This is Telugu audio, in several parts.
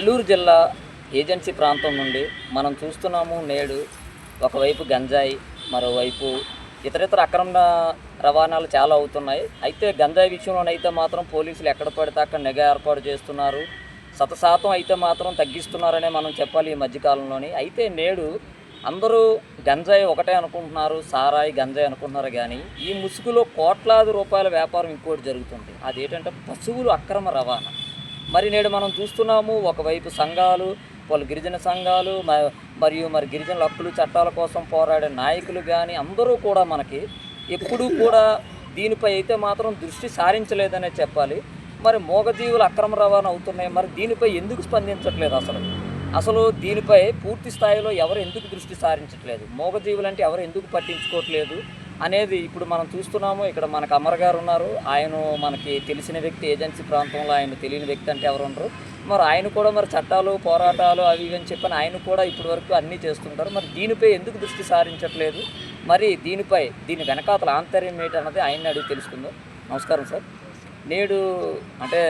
అల్లూరు జిల్లా ఏజెన్సీ ప్రాంతం నుండి మనం చూస్తున్నాము నేడు ఒకవైపు గంజాయి మరోవైపు ఇతరితర అక్రమ రవాణాలు చాలా అవుతున్నాయి. అయితే గంజాయి విషయంలోనైతే మాత్రం పోలీసులు ఎక్కడ పడితే అక్కడ నిఘా ఏర్పాటు చేస్తున్నారు. శతశాతం అయితే మాత్రం తగ్గిస్తున్నారనే మనం చెప్పాలి ఈ మధ్యకాలంలోని. అయితే నేడు అందరూ గంజాయి ఒకటే అనుకుంటున్నారు సారాయి గంజాయి అనుకుంటున్నారు కానీ ఈ ముసుగులో కోట్లాది రూపాయల వ్యాపారం ఇంకోటి జరుగుతుంది. అదేంటంటే పశువులు అక్రమ రవాణా. మరి నేడు మనం చూస్తున్నాము ఒకవైపు సంఘాలు వాళ్ళు గిరిజన సంఘాలు మ- మరియు మరి గిరిజనుల హక్కులు చట్టాల కోసం పోరాడే నాయకులు కానీ అందరూ కూడా మనకి ఎప్పుడూ కూడా దీనిపై అయితే మాత్రం దృష్టి సారించలేదనే చెప్పాలి. మరి మూగజీవులు అక్రమ రవాణా అవుతున్నాయి. మరి దీనిపై ఎందుకు స్పందించట్లేదు అసలు? అసలు దీనిపై పూర్తి స్థాయిలో ఎవరు ఎందుకు దృష్టి సారించట్లేదు? మూగజీవులు అంటే ఎవరు ఎందుకు పట్టించుకోవట్లేదు? అనేది ఇప్పుడు మనం చూస్తున్నాము. ఇక్కడ మనకు అమర్ గారు ఉన్నారు. ఆయన మనకి తెలిసిన వ్యక్తి ఏజెన్సీ ప్రాంతంలో ఆయన తెలియని వ్యక్తి అంటే ఎవరు ఉండరు. మరి ఆయన కూడా మరి చట్టాలు పోరాటాలు అవి ఇవి అని చెప్పని ఆయన కూడా ఇప్పటి వరకు అన్నీ చేస్తుంటారు. మరి దీనిపై ఎందుకు దృష్టి సారించట్లేదు? మరి దీనిపై దీని వెనకాతల ఆంతర్యం ఏంటన్నది ఆయన్ని అడిగి తెలుసుకుందాం. నమస్కారం సార్. నేడు అంటే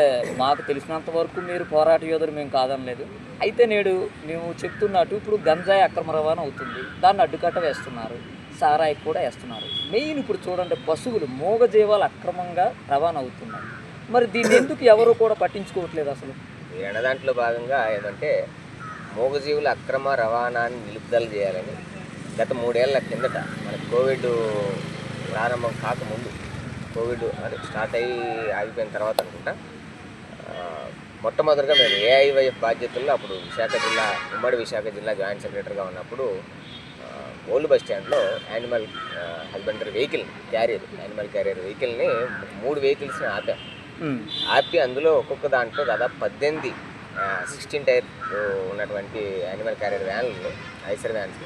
మాకు తెలిసినంత వరకు మీరు పోరాట యోధులు మేము కాదనలేదు అయితే నేడు మేము చెప్తున్నట్టు ఇప్పుడు గంజాయి అక్రమ రవాణా అవుతుంది. దాన్ని అడ్డుకట్ట వేస్తున్నారు. సారాయి కూడా వేస్తున్నారు. మెయిన్ ఇప్పుడు చూడండి పశువులు మూగజీవాలు అక్రమంగా రవాణా అవుతున్నాయి. మరి దీన్ని ఎందుకు ఎవరు కూడా పట్టించుకోవట్లేదు అసలు? ఎడదాంట్లో భాగంగా ఏంటంటే మూగజీవుల అక్రమ రవాణాన్ని నిలుపుదల చేయాలని గత మూడేళ్ళ కిందట మన కోవిడ్ ప్రారంభం కాకముందు కోవిడ్ అది స్టార్ట్ అయ్యి ఆగిపోయిన తర్వాత అనుకుంటా మొట్టమొదటిగా మేము ఏఐవైఎఫ్ బాధ్యతల్లో అప్పుడు విశాఖ జిల్లా ఉమ్మడి విశాఖ జిల్లా జాయింట్ సెక్రటరీగా ఉన్నప్పుడు ఓల్డ్ బస్ స్టాండ్లో animal husbandry vehicle carrier animal carrier వెహికల్ని మూడు వెహికల్స్ని ఆపాం. ఆపి అందులో ఒక్కొక్క దాంట్లో దాదాపు పద్దెనిమిది సిక్స్టీన్ టైర్ ఉన్నటువంటి యానిమల్ క్యారియర్ వ్యాన్లు ఐసర్ వ్యాన్స్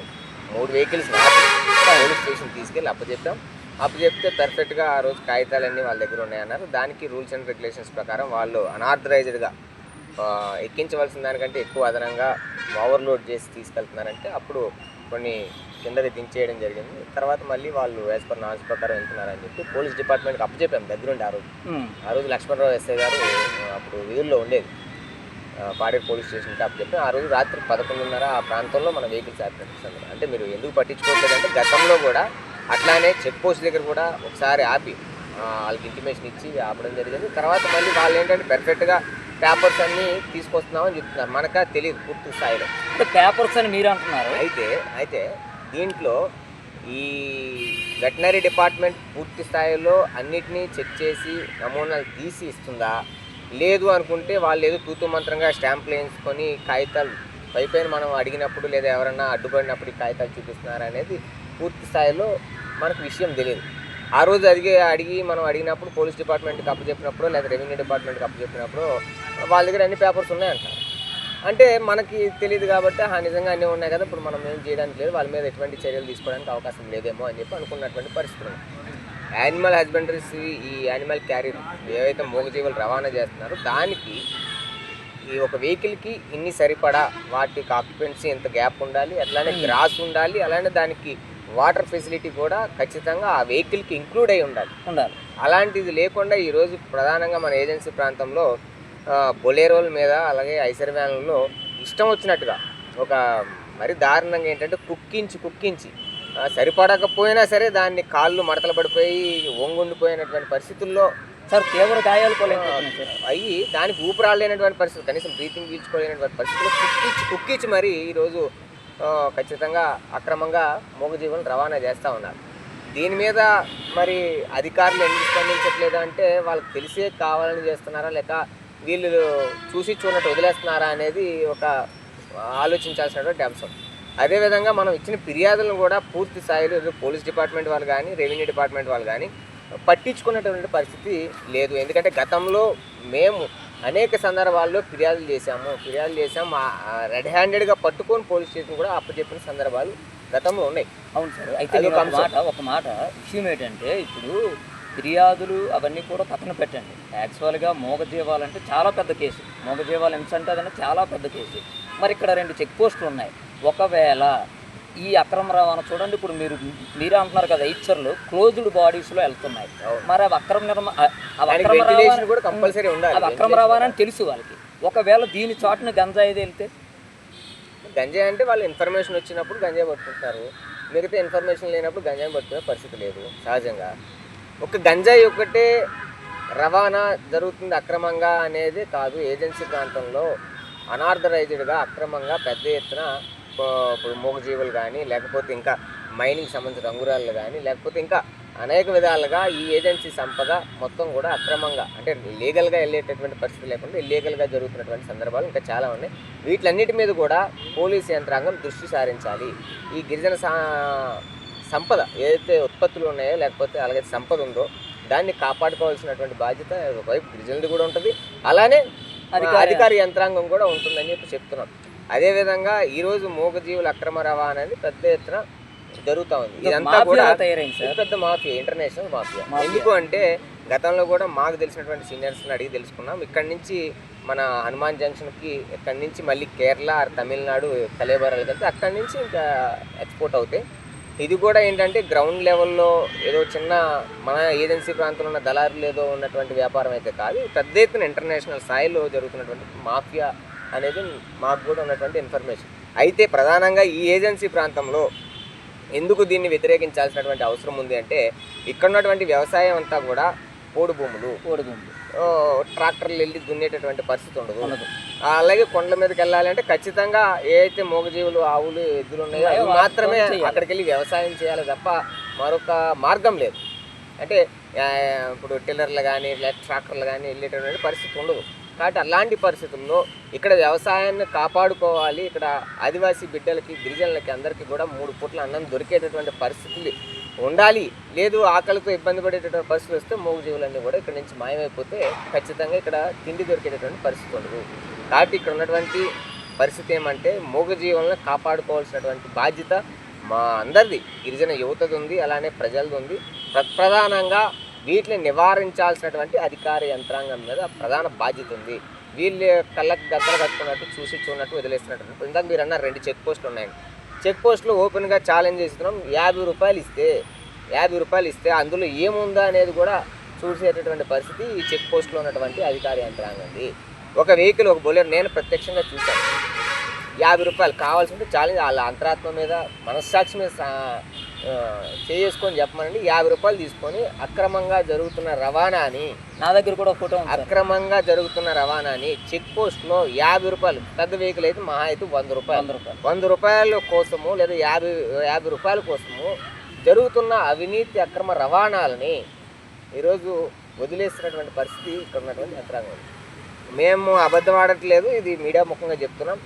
మూడు వెహికల్స్ పోలీస్ స్టేషన్ తీసుకెళ్ళి అప్పచెప్పాం అప్పచెప్తే పర్ఫెక్ట్గా ఆ రోజు కాగితాలన్నీ వాళ్ళ దగ్గర ఉన్నాయన్నారు. దానికి రూల్స్ అండ్ రెగ్యులేషన్స్ ప్రకారం వాళ్ళు అనాథరైజ్డ్గా ఎక్కించవలసిన దానికంటే ఎక్కువ అదనంగా ఓవర్లోడ్ చేసి తీసుకెళ్తున్నారంటే అప్పుడు కొన్ని కిందకి దించేయడం జరిగింది. తర్వాత మళ్ళీ వాళ్ళు యాజ్ పర్ నాన్స్ ప్రకారం వెళ్తున్నారని చెప్పి పోలీస్ డిపార్ట్మెంట్కి అప్పచెప్పాం దగ్గరుండి ఆ రోజు. ఆ రోజు లక్ష్మణరావు ఎస్ఐ గారు అప్పుడు వీధుల్లో ఉండేది. పాడేరు పోలీస్ స్టేషన్కి అప్పచెప్పి ఆ రోజు రాత్రి పదకొండున్నర ఆ ప్రాంతంలో మన వెహికల్స్ ఆపినట్టు అంటే మీరు ఎందుకు పట్టించుకోవట్లేదంటే గతంలో కూడా అట్లానే చెక్ పోస్ట్ దగ్గర కూడా ఒకసారి ఆపి వాళ్ళకి ఇంటిమేషన్ ఇచ్చి ఆపడం జరిగింది. తర్వాత మళ్ళీ వాళ్ళు ఏంటంటే పెర్ఫెక్ట్గా పేపర్స్ అన్నీ తీసుకొస్తున్నామని చెప్తున్నారు. మనకా తెలియదు పూర్తి స్థాయిలో. పేపర్స్ అని మీరు అంటున్నారు అయితే అయితే దీంట్లో ఈ వెటనరీ డిపార్ట్మెంట్ పూర్తి స్థాయిలో అన్నిటినీ చెక్ చేసి నమూనాలు తీసి ఇస్తుందా? లేదు అనుకుంటే వాళ్ళు ఏదో తూతు మంత్రంగా స్టాంపులు వేయించుకొని కాగితాలు పైపైన మనం అడిగినప్పుడు లేదా ఎవరన్నా అడ్డుపడినప్పుడు ఈ కాగితాలు చూపిస్తున్నారా అనేది పూర్తి స్థాయిలో మనకు విషయం తెలియదు. ఆ రోజు అడిగి అడిగి మనం అడిగినప్పుడు పోలీస్ డిపార్ట్మెంట్కి అప్పచెప్పినప్పుడు లేదా రెవెన్యూ డిపార్ట్మెంట్కి అప్పచెప్పినప్పుడు వాళ్ళ దగ్గర అన్ని పేపర్స్ ఉన్నాయంటారు అంటే మనకి తెలియదు కాబట్టి ఆ నిజంగా అన్నీ ఉన్నాయి కదా ఇప్పుడు మనం ఏం చేయడానికి లేదు వాళ్ళ మీద ఎటువంటి చర్యలు తీసుకోవడానికి అవకాశం లేదేమో అని చెప్పి అనుకున్నటువంటి పరిస్థితులు. యానిమల్ హస్బెండరీస్ ఈ యానిమల్ క్యారియర్ ఏవైతే మూగజీవులు రవాణా చేస్తున్నారో దానికి ఈ ఒక వెహికల్కి ఇన్ని సరిపడా వాటికి ఆక్యుపెన్సీ ఎంత గ్యాప్ ఉండాలి అట్లానే గ్రాస్ ఉండాలి అలానే దానికి వాటర్ ఫెసిలిటీ కూడా ఖచ్చితంగా ఆ వెహికల్కి ఇంక్లూడ్ అయి ఉండాలి. ఉండాలి. అలాంటిది లేకుండా ఈరోజు ప్రధానంగా మన ఏజెన్సీ ప్రాంతంలో బొలేరోల మీద అలాగే ఐసర్ వ్యాన్లలో ఇష్టం వచ్చినట్టుగా ఒక మరి దారుణంగా ఏంటంటే కుక్కించి కుక్కించి సరిపడకపోయినా సరే దాన్ని కాళ్ళు మడతలు పడిపోయి వంగుండిపోయినటువంటి పరిస్థితుల్లో సార్ తీవ్ర గాయాలు అయ్యి దానికి ఊపిరాడలేనటువంటి పరిస్థితులు కనీసం బ్రీతింగ్ పీల్చుకోలేనటువంటి పరిస్థితుల్లో కుక్కించి కుక్కించి మరి ఈరోజు ఖచ్చితంగా అక్రమంగా మూగజీవులను రవాణా చేస్తూ ఉన్నారు. దీని మీద మరి అధికారులు ఎందుకు స్పందించట్లేదు అంటే వాళ్ళకి తెలిసే కావాలని చేస్తున్నారా లేక వీళ్ళు చూసి చూడనట్టు వదిలేస్తున్నారా అనేది ఒక ఆలోచించాల్సినటువంటి అంశం. అదేవిధంగా మనం ఇచ్చిన ఫిర్యాదులను కూడా పూర్తి స్థాయిలో పోలీస్ డిపార్ట్మెంట్ వాళ్ళు కానీ రెవెన్యూ డిపార్ట్మెంట్ వాళ్ళు కానీ పట్టించుకున్నటువంటి పరిస్థితి లేదు. ఎందుకంటే గతంలో మేము అనేక సందర్భాల్లో ఫిర్యాదులు చేశాము. ఫిర్యాదులు చేసాము రెడ్ హ్యాండెడ్గా పట్టుకొని పోలీస్ స్టేషన్ కూడా అప్పచెప్పిన సందర్భాలు గతంలో ఉన్నాయి. అవును సార్. అయితే ఒక మాట ఒక మాట విషయం ఏంటంటే ఇప్పుడు ఫిర్యాదులు అవన్నీ కూడా పక్కన పెట్టండి. యాక్చువల్గా మూగజీవాలంటే చాలా పెద్ద కేసు. మూగజీవాలు హింస అంటే అదన్నా చాలా పెద్ద కేసు. మరి ఇక్కడ రెండు చెక్ పోస్టులు ఉన్నాయి. ఒకవేళ ఈ అక్రమ రవాణా చూడండి ఇప్పుడు మీరు మీరే అంటున్నారు కదా ఇచ్చర్లు క్లోజ్డ్ బాడీస్లో వెళ్తున్నాయి. మరి అవి అక్రమ నిర్మా రవాణా కూడా కంపల్సరీ ఉండాలి. అవి అక్రమ రవాణా అని తెలుసు వాళ్ళకి. ఒకవేళ దీని చాటున గంజాయి వెళ్తే? గంజాయి అంటే వాళ్ళు ఇన్ఫర్మేషన్ వచ్చినప్పుడు గంజాయి పట్టుకుంటారు. మిగతా ఇన్ఫర్మేషన్ లేనప్పుడు గంజాయి పట్టుకునే పరిస్థితి లేదు సహజంగా. ఒక గంజాయి ఒక్కటే రవాణా జరుగుతుంది అక్రమంగా అనేది కాదు. ఏజెన్సీ ప్రాంతంలో అనార్థరైజ్డ్గా అక్రమంగా పెద్ద ఎత్తున ఇప్పుడు మూగజీవులు కానీ లేకపోతే ఇంకా మైనింగ్ సంబంధించిన రంగురాళ్ళు కానీ లేకపోతే ఇంకా అనేక విధాలుగా ఈ ఏజెన్సీ సంపద మొత్తం కూడా అక్రమంగా అంటే లీగల్గా వెళ్ళేటటువంటి పరిస్థితి లేకుండా ఇల్లీగల్గా జరుగుతున్నటువంటి సందర్భాలు ఇంకా చాలా ఉన్నాయి. వీటిలన్నిటి మీద కూడా పోలీస్ యంత్రాంగం దృష్టి సారించాలి. ఈ గిరిజన సా- సంపద ఏదైతే ఉత్పత్తులు ఉన్నాయో లేకపోతే అలాగే సంపద ఉందో దాన్ని కాపాడుకోవాల్సినటువంటి బాధ్యత ఒకవైపు గిరిజనులది కూడా ఉంటుంది. అలానే అధికార- అధికార యంత్రాంగం కూడా ఉంటుందని చెప్పి చెప్తున్నాం అదేవిధంగా ఈరోజు మూగజీవుల అక్రమ రవాణా అనేది పెద్ద ఎత్తున జరుగుతూ ఉంది. ఇదంతా కూడా పెద్ద మాఫియా ఇంటర్నేషనల్ మాఫియా. ఎందుకు అంటే గతంలో కూడా మాకు తెలిసినటువంటి సీనియర్స్ని అడిగి తెలుసుకున్నాం. ఇక్కడి నుంచి మన హనుమాన్ జంక్షన్కి ఇక్కడి నుంచి మళ్ళీ కేరళ తమిళనాడు కలేబరాలు వెళ్తే అక్కడి నుంచి ఇంకా ఎక్స్పోర్ట్ అవుతాయి. ఇది కూడా ఏంటంటే గ్రౌండ్ లెవెల్లో ఏదో చిన్న మన ఏజెన్సీ ప్రాంతంలో ఉన్న దళారులు ఏదో ఉన్నటువంటి వ్యాపారం అయితే కాదు పెద్ద ఎత్తున ఇంటర్నేషనల్ స్థాయిలో జరుగుతున్నటువంటి మాఫియా అనేది మాకు కూడా ఉన్నటువంటి ఇన్ఫర్మేషన్ అయితే ప్రధానంగా ఈ ఏజెన్సీ ప్రాంతంలో ఎందుకు దీన్ని వ్యతిరేకించాల్సినటువంటి అవసరం ఉంది అంటే ఇక్కడ ఉన్నటువంటి వ్యవసాయం అంతా కూడా పోడు భూములు. గుంపు ఓ, ట్రాక్టర్లు వెళ్ళి దున్నేటటువంటి పరిస్థితి ఉండదు. అలాగే కొండల మీదకి వెళ్ళాలి అంటే ఖచ్చితంగా ఏ అయితే మూగజీవులు ఆవులు ఎద్దులు ఉన్నాయో అవి మాత్రమే. అక్కడికి వెళ్ళి వ్యవసాయం చేయాలి తప్ప మరొక మార్గం లేదు. అంటే ఇప్పుడు టిల్లర్లు కానీ లేక ట్రాక్టర్లు కానీ వెళ్ళేటటువంటి పరిస్థితి ఉండదు. కాబట్టి అలాంటి పరిస్థితుల్లో ఇక్కడ వ్యవసాయాన్ని కాపాడుకోవాలి. ఇక్కడ ఆదివాసీ బిడ్డలకి గిరిజనులకి అందరికీ కూడా మూడు పూట్ల అన్నం దొరికేటటువంటి పరిస్థితులు ఉండాలి. లేదు ఆకలితో ఇబ్బంది పడేటటువంటి పరిస్థితులు వస్తే మూగు జీవులన్నీ కూడా ఇక్కడ నుంచి మాయమైపోతే ఖచ్చితంగా ఇక్కడ తిండి దొరికేటటువంటి పరిస్థితి ఉండదు. కాబట్టి ఇక్కడ ఉన్నటువంటి పరిస్థితి ఏమంటే మూగ కాపాడుకోవాల్సినటువంటి బాధ్యత మా అందరిది. గిరిజన యువతది ఉంది అలానే ప్రజలది ఉంది. ప్ర- ప్రధానంగా వీటిని నివారించాల్సినటువంటి అధికార యంత్రాంగం మీద ప్రధాన బాధ్యత ఉంది. వీళ్ళు కళ్ళకు గద్దలు కట్టుకున్నట్టు చూసి చూడనట్టు వదిలేస్తున్నట్టు ఇందాక మీరు అన్నారు రెండు చెక్ పోస్టులు ఉన్నాయండి చెక్ పోస్టులు ఓపెన్గా ఛాలెంజ్ చేస్తున్నాం. యాభై రూపాయలు ఇస్తే యాభై రూపాయలు ఇస్తే అందులో ఏముందా అనేది కూడా చూసేటటువంటి పరిస్థితి ఈ చెక్ పోస్ట్లో ఉన్నటువంటి అధికార యంత్రాంగంది. ఒక వెహికల్ ఒక బొలెరో నేను ప్రత్యక్షంగా చూశాను. యాభై రూపాయలు కావాల్సింటే ఛాలెంజ్ వాళ్ళ అంతరాత్మ మీద మనస్సాక్షి మీద చేసుకొని చెప్పమనండి. యాభై రూపాయలు తీసుకొని అక్రమంగా జరుగుతున్న రవాణాని నా దగ్గర కూడా ఫోటో అక్రమంగా జరుగుతున్న రవాణాని చెక్ పోస్ట్లో యాభై రూపాయలు పెద్ద వెహికల్ అయితే మహా అయితే వంద రూపాయలు. వంద రూపాయలు. కోసము లేదా యాభై యాభై రూపాయల కోసము జరుగుతున్న అవినీతి అక్రమ రవాణాలని ఈరోజు వదిలేస్తున్నటువంటి పరిస్థితి ఇక్కడ ఉన్నటువంటి యంత్రాంగం. మేము అబద్ధం ఆడట్లేదు ఇది మీడియా ముఖంగా చెప్తున్నాం.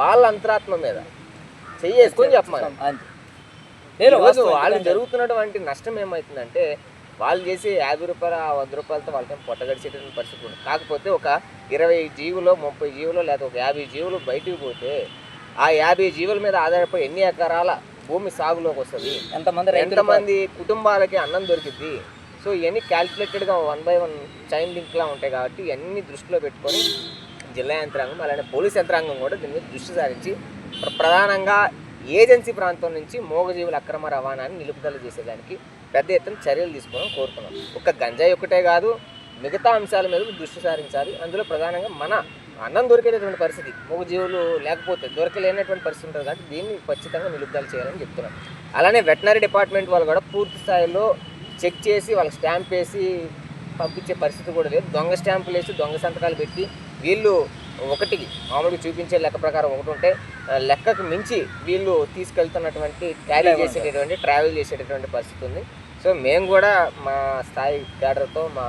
వాళ్ళ అంతరాత్మ మీద. చెయ్యేసుకొని చెప్పమని. వాస్తవం, వాళ్ళు జరుగుతున్నటువంటి నష్టం ఏమవుతుందంటే వాళ్ళు చేసి యాభై రూపాయలు ఆ వంద రూపాయలతో వాళ్ళకి పొట్టగడిచేటువంటి పరిస్థితి ఉంది. కాకపోతే ఒక ఇరవై జీవులో ముప్పై జీవులో లేదా ఒక యాభై జీవులు బయటికి పోతే ఆ యాభై జీవుల మీద ఆధారపడి ఎన్ని ఎకరాల భూమి సాగులోకి వస్తుంది? ఎంతమంది ఎంతమంది కుటుంబాలకి అన్నం దొరికిద్ది? సో ఇవన్నీ క్యాల్కులేటెడ్గా వన్ బై వన్ చైన్ లింక్లా ఉంటాయి కాబట్టి ఇవన్నీ దృష్టిలో పెట్టుకొని జిల్లా యంత్రాంగం అలానే పోలీస్ యంత్రాంగం కూడా దీని మీద దృష్టి సారించి ప్రధానంగా ఏజెన్సీ ప్రాంతం నుంచి మోగజీవుల అక్రమ రవాణాన్ని నిలుపుదల చేసేదానికి పెద్ద ఎత్తున చర్యలు తీసుకోవడం కోరుతున్నాం ఒక గంజాయి ఒకటే కాదు మిగతా అంశాల మీద దృష్టి సారించాలి. అందులో ప్రధానంగా మన అన్నం దొరికేటటువంటి పరిస్థితి మూగజీవులు లేకపోతే దొరకలేనటువంటి పరిస్థితి ఉంటుంది కాబట్టి దీన్ని ఖచ్చితంగా నిలుపుదల చేయాలని చెప్తున్నాం. అలానే వెటనరీ డిపార్ట్మెంట్ వాళ్ళు కూడా పూర్తి స్థాయిలో చెక్ చేసి వాళ్ళకి స్టాంప్ వేసి పంపించే పరిస్థితి కూడా లేదు. దొంగ స్టాంపులు వేసి దొంగ సంతకాలు పెట్టి వీళ్ళు ఒకటికి మామూలుగా చూపించే లెక్క ప్రకారం ఒకటి ఉంటే లెక్కకు మించి వీళ్ళు తీసుకెళ్తున్నటువంటి క్యారీ చేసేటటువంటి ట్రావెల్ చేసేటటువంటి పరిస్థితి ఉంది. సో మేము కూడా మా స్థాయి క్యాడర్తో మా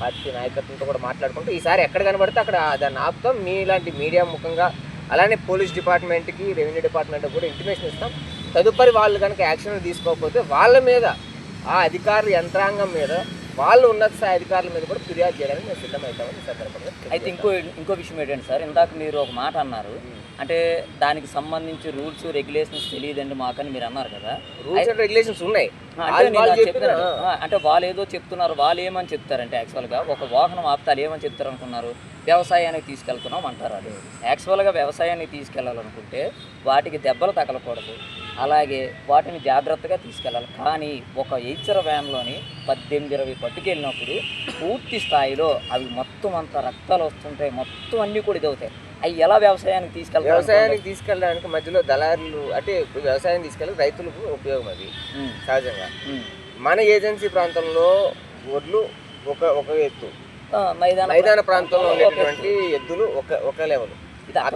పార్టీ నాయకత్వంతో కూడా మాట్లాడుకుంటూ ఈసారి ఎక్కడ కనబడితే అక్కడ దాన్ని ఆపుతాం. మీలాంటి మీడియా ముఖంగా అలానే పోలీస్ డిపార్ట్మెంట్కి రెవెన్యూ డిపార్ట్మెంట్కి కూడా ఇంటిమేషన్ ఇస్తాం. తదుపరి వాళ్ళు కనుక యాక్షన్ తీసుకోకపోతే వాళ్ళ మీద ఆ అధికార యంత్రాంగం మీద వాళ్ళు ఉన్నత స్థాయి అధికారుల మీద కూడా ఫిర్యాదు చేయడానికి మేము సిద్ధమవుతామని సందర్భంగా అయితే ఇంకో ఇంకో విషయం ఏంటంటే సార్? ఇందాక మీరు ఒక మాట అన్నారు. అంటే దానికి సంబంధించి రూల్స్ రెగ్యులేషన్స్ తెలియదండి మాకని మీరు అన్నారు కదా. రూల్స్ అండ్ రెగ్యులేషన్స్ ఉన్నాయి. అంటే వాళ్ళు- ఏదో చెప్తున్నారు వాళ్ళు ఏమని చెప్తారంటే యాక్చువల్గా ఒక వాహనం ఆపుతారు ఏమని చెప్తారు అనుకున్నారు వ్యవసాయానికి తీసుకెళ్తున్నాం అంటారు అది. యాక్చువల్గా వ్యవసాయానికి తీసుకెళ్ళాలనుకుంటే వాటికి దెబ్బలు తగలకూడదు. అలాగే వాటిని జాగ్రత్తగా తీసుకెళ్ళాలి. కానీ ఒక ఎయిచర్ వ్యాన్లోని పద్దెనిమిది ఇరవై పట్టుకెళ్ళినప్పుడు పూర్తి స్థాయిలో అవి మొత్తం అంతా రక్తాలు వస్తుంటాయి. మొత్తం అన్నీ కూడా ఇదవుతాయి అవి ఎలా వ్యవసాయానికి తీసుకెళ్తారు వ్యవసాయానికి తీసుకెళ్ళడానికి మధ్యలో దళారులు అంటే ఇప్పుడు వ్యవసాయం తీసుకెళ్ళి రైతులకు ఉపయోగం అది. సహజంగా. మన ఏజెన్సీ ప్రాంతంలో ఒడ్లు ఒక ఒక ఎత్తు. మైదాన మైదాన ప్రాంతంలో ఉండేటటువంటి ఎద్దులు ఒక ఒక లెవెల్.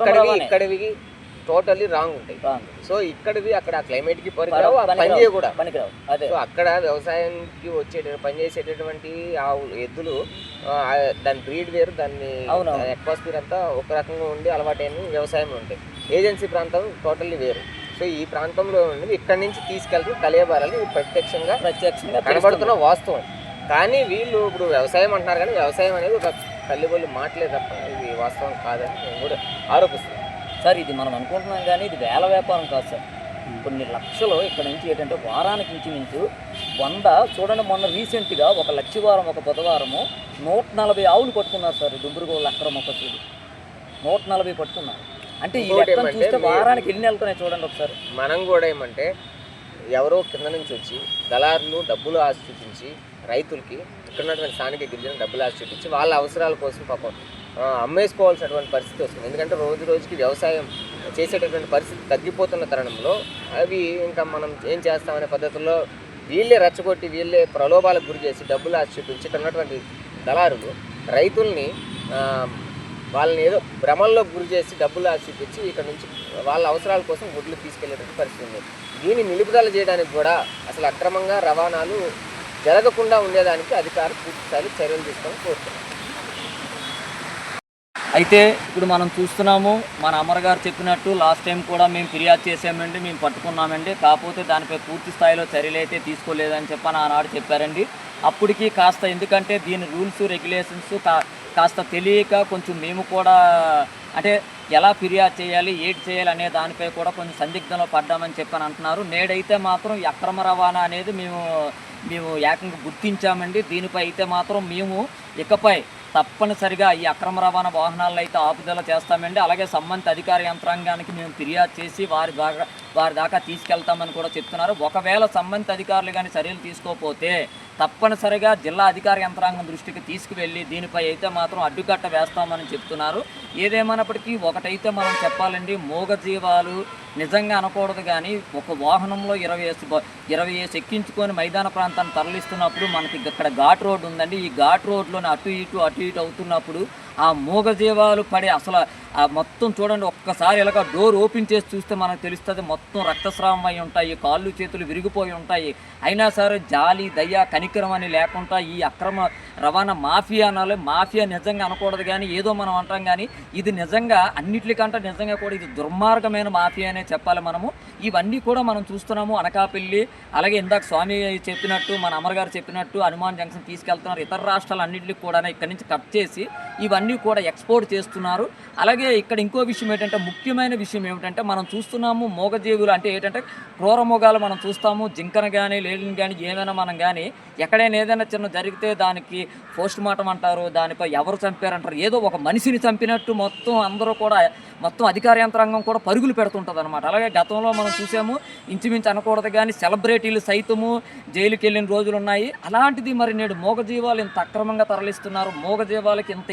రవాణా. ఇక్కడివి టోటల్లీ రాంగ్ ఉంటాయి. రాంగ్. సో ఇక్కడివి అక్కడ క్లైమేట్కి పనికిరావు ఆ పని పనికిరావు. అదే. సో అక్కడ వ్యవసాయానికి వచ్చే పనిచేసేటటువంటి ఆవులు ఎద్దులు ఆ, దాని బ్రీడ్ వేరు దాన్ని. అట్మాస్ఫియర్ అంతా ఒక రకంగా ఉండి అలవాటైన వ్యవసాయం ఉంటాయి ఏజెన్సీ ప్రాంతం టోటల్లీ వేరు. సో ఈ ప్రాంతంలో ఉన్నవి ఇక్కడి నుంచి తీసుకెళ్తూ కలియబారాలి ప్రత్యక్షంగా ప్రత్యక్షంగా కనబడుతున్న వాస్తవం. కానీ వీళ్ళు ఇప్పుడు వ్యవసాయం అంటున్నారు కానీ వ్యవసాయం అనేది ఒక కల్లిబొల్లి మాటలే తప్ప ఇది వాస్తవం కాదని నేను కూడా ఆరోపిస్తున్నాను. సార్ ఇది మనం అనుకుంటున్నాం కానీ ఇది వేల వ్యాపారం కాదు సార్. కొన్ని లక్షలు ఇక్కడ నుంచి ఏంటంటే వారానికి ఇంచుమించు వంద. చూడండి మొన్న రీసెంట్గా ఒక లక్షవారం ఒక బుధవారము నూట నలభై ఆవులు పట్టుకున్నారు సార్ దుంబురుగోళ్ళ అక్రమ పశువులు నూట నలభై పట్టుకున్నారు. అంటే ఈ లెక్కను చూస్తే వారానికి ఎన్ని వెళ్తున్నాయి చూడండి ఒకసారి. మనం కూడా ఏమంటే ఎవరో కింద నుంచి వచ్చి దళారులు డబ్బులు ఆశ చూపించి రైతులకి ఇక్కడ ఉన్నటువంటి స్థానిక గిరిజన డబ్బులు ఆశ చూపించి వాళ్ళ అవసరాల కోసం పాపం అమ్మేసుకోవాల్సినటువంటి పరిస్థితి వస్తుంది. ఎందుకంటే రోజు రోజుకి వ్యవసాయం చేసేటటువంటి పరిస్థితి తగ్గిపోతున్న తరుణంలో అవి ఇంకా మనం ఏం చేస్తామనే పద్ధతుల్లో వీళ్ళే రెచ్చగొట్టి వీళ్ళే ప్రలోభాలకు గురి చేసి డబ్బులు ఆశ చూపించి ఇక్కడ ఉన్నటువంటి దళారులు రైతుల్ని వాళ్ళని ఏదో భ్రమల్లో గురి చేసి డబ్బులు ఆశ చూపించి ఇక్కడ నుంచి వాళ్ళ అవసరాల కోసం గుడ్లు తీసుకెళ్ళేటువంటి పరిస్థితి ఉంది. దీన్ని నిలుపుదల చేయడానికి కూడా అసలు అక్రమంగా రవాణాలు జరగకుండా ఉండేదానికి అధికారులు పూర్తి చర్యలు తీసుకొని కోరుతున్నాం. అయితే ఇప్పుడు మనం చూస్తున్నాము మన అమరగారు చెప్పినట్టు లాస్ట్ టైం కూడా మేము ఫిర్యాదు చేసామండి మేము పట్టుకున్నామండి. కాకపోతే దానిపై పూర్తి స్థాయిలో చర్యలు అయితే తీసుకోలేదని చెప్పని ఆనాడు చెప్పారండి. అప్పటికి కాస్త ఎందుకంటే దీని రూల్స్ రెగ్యులేషన్స్ కా కాస్త తెలియక కొంచెం మేము కూడా అంటే ఎలా ఫిర్యాదు చేయాలి ఏటి చేయాలి అనే దానిపై కూడా కొంచెం సందిగ్ధంలో పడ్డామని చెప్పని అంటున్నారు. నేడైతే మాత్రం అక్రమ రవాణా అనేది మేము మేము ఏకంగా గుర్తించామండి. దీనిపై అయితే మాత్రం మేము ఇకపై తప్పనిసరిగా ఈ అక్రమ రవాణా వాహనాలను అయితే ఆపుదల చేస్తామండి. అలాగే సంబంధిత అధికార యంత్రాంగానికి మేము ఫిర్యాదు చేసి వారి దాకా వారి దాకా తీసుకెళ్తామని కూడా చెప్తున్నారు. ఒకవేళ సంబంధిత అధికారులు కానీ చర్యలు తీసుకోకపోతే తప్పనిసరిగా జిల్లా అధికార యంత్రాంగం దృష్టికి తీసుకువెళ్ళి దీనిపై అయితే మాత్రం అడ్డుకట్ట వేస్తామని చెప్తున్నారు. ఏదేమైనప్పటికీ ఒకటైతే మనం చెప్పాలండి మూగజీవాలు నిజంగా అనకూడదు కానీ ఒక వాహనంలో ఇరవై వేసి ఇరవై వేసి ఎక్కించుకొని మైదాన ప్రాంతాన్ని తరలిస్తున్నప్పుడు మనకి ఇక్కడ ఘాట్ రోడ్ ఉందండి. ఈ ఘాట్ రోడ్లోని అటు ఇటు అటు ఇటు అవుతున్నప్పుడు ఆ మూగజీవాలు పడే అసలు ఆ మొత్తం చూడండి ఒక్కసారి ఇలాగ డోర్ ఓపెన్ చేసి చూస్తే మనకు తెలుస్తుంది మొత్తం రక్తస్రావం అయి ఉంటాయి కాళ్ళు చేతులు విరిగిపోయి ఉంటాయి. అయినా సరే జాలి దయ కనికరం అని లేకుండా ఈ అక్రమ రవాణా మాఫియా అనాలి. మాఫియా నిజంగా అనకూడదు కానీ ఏదో మనం అంటాం కానీ ఇది నిజంగా అన్నిటికంటే నిజంగా కూడా ఇది దుర్మార్గమైన మాఫియా అనే చెప్పాలి మనము. ఇవన్నీ కూడా మనం చూస్తున్నాము. అనకాపల్లి అలాగే ఇందాక స్వామి చెప్పినట్టు మన అమర్ గారు చెప్పినట్టు హనుమాన్ జంక్షన్ తీసుకెళ్తున్నారు. ఇతర రాష్ట్రాలు అన్నింటికి కూడా ఇక్కడి నుంచి కట్ చేసి ఇవన్నీ కూడా ఎక్స్పోర్ట్ చేస్తున్నారు. అలాగే ఇక్కడ ఇంకో విషయం ఏంటంటే ముఖ్యమైన విషయం ఏమిటంటే మనం చూస్తున్నాము మూగజీవులు అంటే ఏంటంటే క్రూరమోగాలు మనం చూస్తాము జింకను కానీ లేడిని కానీ ఏమైనా మనం కానీ ఎక్కడైనా ఏదైనా చిన్న జరిగితే దానికి పోస్ట్ మార్టం అంటారు దానిపై ఎవరు చంపారంటారు ఏదో ఒక మనిషిని చంపినట్టు మొత్తం అందరూ కూడా మొత్తం అధికార యంత్రాంగం కూడా పరుగులు పెడుతుంటుంది అనమాట అలాగే గతంలో మనం చూసాము ఇంచుమించు అనకూడదు కానీ సెలబ్రిటీలు సైతము జైలుకి వెళ్ళిన రోజులు ఉన్నాయి అలాంటిది మరి నేడు మూగజీవాలు ఇంత అక్రమంగా తరలిస్తున్నారు మూగజీవాలకి ఇంత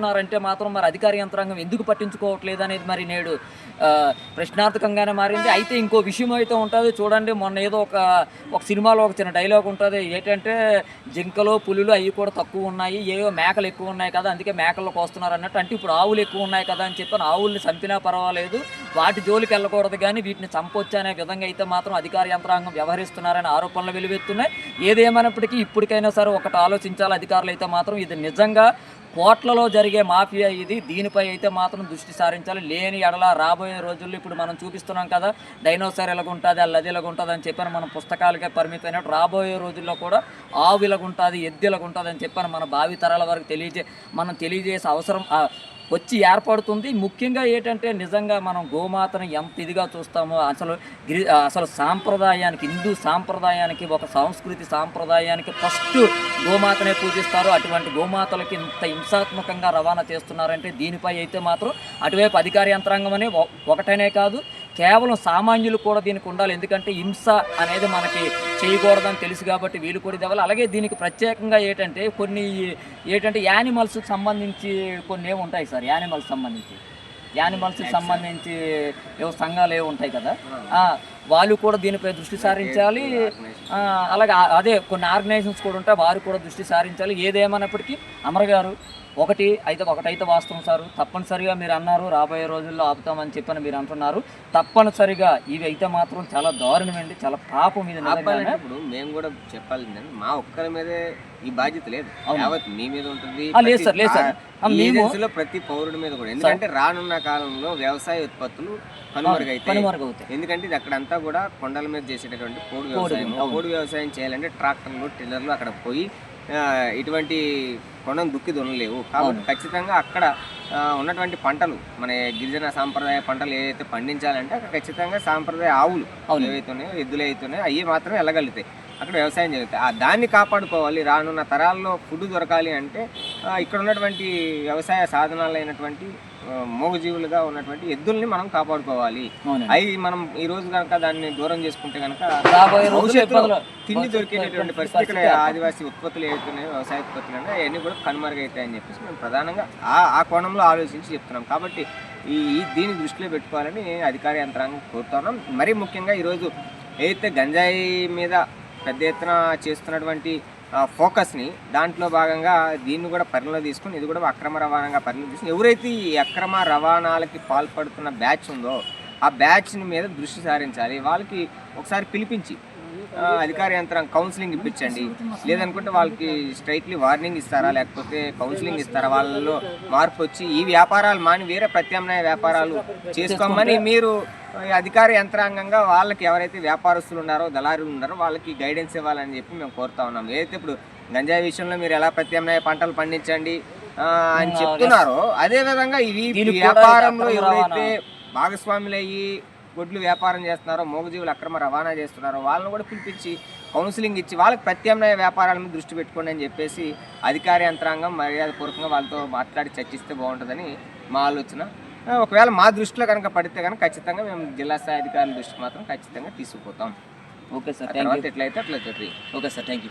చేస్తున్నారంటే మాత్రం మరి అధికార యంత్రాంగం ఎందుకు పట్టించుకోవట్లేదు అనేది మరి నేడు ప్రశ్నార్థకంగానే మారింది. అయితే ఇంకో విషయం అయితే ఉంటుంది. చూడండి మొన్న ఏదో ఒక ఒక సినిమాలో ఒక చిన్న డైలాగ్ ఉంటుంది. ఏంటంటే జింకలు పులులు అవి కూడా తక్కువ ఉన్నాయి. ఏవో మేకలు ఎక్కువ ఉన్నాయి కదా అందుకే మేకలు వస్తున్నారు అన్నట్టు. అంటే ఇప్పుడు ఆవులు ఎక్కువ ఉన్నాయి కదా అని చెప్పి ఆవుల్ని చంపినా పర్వాలేదు. వాటి జోలికి వెళ్ళకూడదు కానీ వీటిని చంపొచ్చు అనే విధంగా అయితే మాత్రం అధికార యంత్రాంగం వ్యవహరిస్తున్నారనే ఆరోపణలు వెలువెత్తున్నాయి. ఏదేమైనప్పటికీ ఇప్పటికైనా సరే ఒకటి ఆలోచించాలి. అధికారులు అయితే మాత్రం ఇది నిజంగా కోట్లలో జరిగే మాఫియా ఇది. దీనిపై అయితే మాత్రం దృష్టి సారించాలి. లేని ఎడల రాబోయే రోజుల్లో ఇప్పుడు మనం చూపిస్తున్నాం కదా డైనోసార్ ఇలాగ ఉంటుంది అల్లది ఎలాగుంటుంది అని చెప్పాను మనం పుస్తకాలకే పరిమితమైనట్టు రాబోయే రోజుల్లో కూడా ఆవు ఇలాగ ఉంటుంది ఎద్దు ఇలాగుంటుంది అని చెప్పాను మన భావి తరాల వరకు తెలియజే మనం తెలియజేసే అవసరం వచ్చి ఏర్పడుతుంది. ముఖ్యంగా ఏంటంటే నిజంగా మనం గోమాతను ఎంత ఇదిగా చూస్తామో అసలు గిరి అసలు సాంప్రదాయానికి హిందూ సాంప్రదాయానికి ఒక సంస్కృతి సాంప్రదాయానికి ఫస్ట్ గోమాతనే పూజిస్తారు. అటువంటి గోమాతలకి ఇంత హింసాత్మకంగా రవాణా చేస్తున్నారంటే దీనిపై అయితే మాత్రం అటువైపు అధికార యంత్రాంగం అనే ఒకటనే కాదు. కేవలం సామాన్యులు కూడా దీనికి ఉండాలి. ఎందుకంటే హింస అనేది మనకి చేయకూడదని తెలుసు కాబట్టి వీళ్ళు కూడా ఇది అవ్వాలి. అలాగే దీనికి ప్రత్యేకంగా ఏంటంటే కొన్ని ఏంటంటే యానిమల్స్కి సంబంధించి కొన్ని ఏమి ఉంటాయి సార్? యానిమల్స్ సంబంధించి. యానిమల్స్కి సంబంధించి ఏవో సంఘాలు ఏవో ఉంటాయి కదా? వాళ్ళు కూడా దీనిపై దృష్టి సారించాలి. అలాగే అదే కొన్ని ఆర్గనైజేషన్స్ కూడా ఉంటాయి. వారు కూడా దృష్టి సారించాలి. ఏదేమన్నప్పటికీ అమర్ గారు ఒకటి అయితే ఒకటైతే వాస్తవం సార్. తప్పనిసరిగా మీరు అన్నారు రాబోయే రోజుల్లో ఆపుతామని చెప్పని మీరు అంటున్నారు. తప్పనిసరిగా ఇవి అయితే మాత్రం చాలా దారుణమండి చాలా పాపం ఇది ఆపాలంటే ఇప్పుడు మేము కూడా చెప్పాలి మా ఒక్కరి మీదే ఈ బాధ్యత లేదు. యావత్ మీ మీద ఉంటుంది లేదు ప్రతి- సార్, లేదు సార్. మేము- ప్రతి పౌరుడి మీద కూడా. ఎందుకంటే రానున్న కాలంలో వ్యవసాయ ఉత్పత్తులు కనుమరుగైతాయి. ఎందుకంటే ఇది అక్కడంతా కూడా కొండల మీద చేసేటటువంటి పోడు వ్యవసాయం. పోడు వ్యవసాయం చేయాలంటే ట్రాక్టర్లు టిల్లర్లు అక్కడ పోయి ఇటువంటి కొండను దుక్కి దున్నలేవు కాబట్టి ఖచ్చితంగా అక్కడ ఉన్నటువంటి పంటలు మన గిరిజన సాంప్రదాయ పంటలు ఏవైతే పండించాలంటే అక్కడ ఖచ్చితంగా సాంప్రదాయ ఆవులు అవును. ఏవైతే ఉన్నాయో ఎద్దులు అయితే ఉన్నాయో అవి మాత్రమే వెళ్ళగలుగుతాయి అక్కడ వ్యవసాయం జరుగుతాయి. ఆ దాన్ని కాపాడుకోవాలి రానున్న తరాల్లో ఫుడ్ దొరకాలి అంటే ఇక్కడ ఉన్నటువంటి వ్యవసాయ సాధనాలు అయినటువంటి మూగజీవులుగా ఉన్నటువంటి ఎద్దుల్ని మనం కాపాడుకోవాలి. అవి మనం ఈ రోజు కనుక దాన్ని దూరం చేసుకుంటే కనుక తిండి దొరికేటటువంటి పరిస్థితి ఇక్కడ. ఆదివాసీ ఉత్పత్తులు ఏవైతున్నాయో వ్యవసాయ ఉత్పత్తులు అంటే అవన్నీ కూడా కనుమరుగైతాయని చెప్పేసి మేము ప్రధానంగా ఆ ఆ కోణంలో ఆలోచించి చెప్తున్నాం. కాబట్టి ఈ ఈ దీన్ని దృష్టిలో పెట్టుకోవాలని అధికార యంత్రాంగం కోరుతున్నాం. మరీ ముఖ్యంగా ఈరోజు ఏదైతే గంజాయి మీద పెద్ద ఎత్తున చేస్తున్నటువంటి ఫోకస్ని దాంట్లో భాగంగా దీన్ని కూడా పరిణలో తీసుకుని ఇది కూడా అక్రమ రవాణాగా పరిణలో తీసుకుని ఎవరైతే ఈ అక్రమ రవాణాలకి పాల్పడుతున్న బ్యాచ్ ఉందో ఆ బ్యాచ్ని మీద దృష్టి సారించాలి. వాళ్ళకి ఒకసారి పిలిపించి అధికార యంత్రం కౌన్సిలింగ్ ఇప్పించండి. లేదనుకుంటే వాళ్ళకి స్ట్రైట్లీ వార్నింగ్ ఇస్తారా లేకపోతే కౌన్సిలింగ్ ఇస్తారా? వాళ్ళలో మార్పు వచ్చి ఈ వ్యాపారాలు మాని వేరే ప్రత్యామ్నాయ వ్యాపారాలు చేసుకోమని మీరు అధికార యంత్రాంగంగా వాళ్ళకి ఎవరైతే వ్యాపారస్తులు ఉన్నారో దళారులు ఉన్నారో వాళ్ళకి గైడెన్స్ ఇవ్వాలని చెప్పి మేము కోరుతా ఉన్నాం. ఏదైతే ఇప్పుడు గంజాయి విషయంలో మీరు ఎలా ప్రత్యామ్నాయ పంటలు పండించండి అని చెప్తున్నారో అదే విధంగా ఇవి వ్యాపారంలో ఎవరైతే భాగస్వాములు అయ్యి గొడ్లు వ్యాపారం చేస్తున్నారో మూగజీవులు అక్రమ రవాణా చేస్తున్నారో వాళ్ళని కూడా పిలిపించి కౌన్సిలింగ్ ఇచ్చి వాళ్ళకి ప్రత్యామ్నాయ వ్యాపారాల మీద దృష్టి పెట్టుకోండి అని చెప్పేసి అధికార యంత్రాంగం మర్యాదపూర్వకంగా వాళ్ళతో మాట్లాడి చర్చిస్తే బాగుంటుందని మా ఆలోచన. ఒకవేళ మా దృష్టిలో కనుక పడితే కనుక ఖచ్చితంగా మేము జిల్లా స్థాయి అధికారుల దృష్టికి మాత్రం ఖచ్చితంగా తీసుకుపోతాం. ఓకే సార్ తర్వాత ఎట్లయితే అట్లా ఓకే సార్ థ్యాంక్ యూ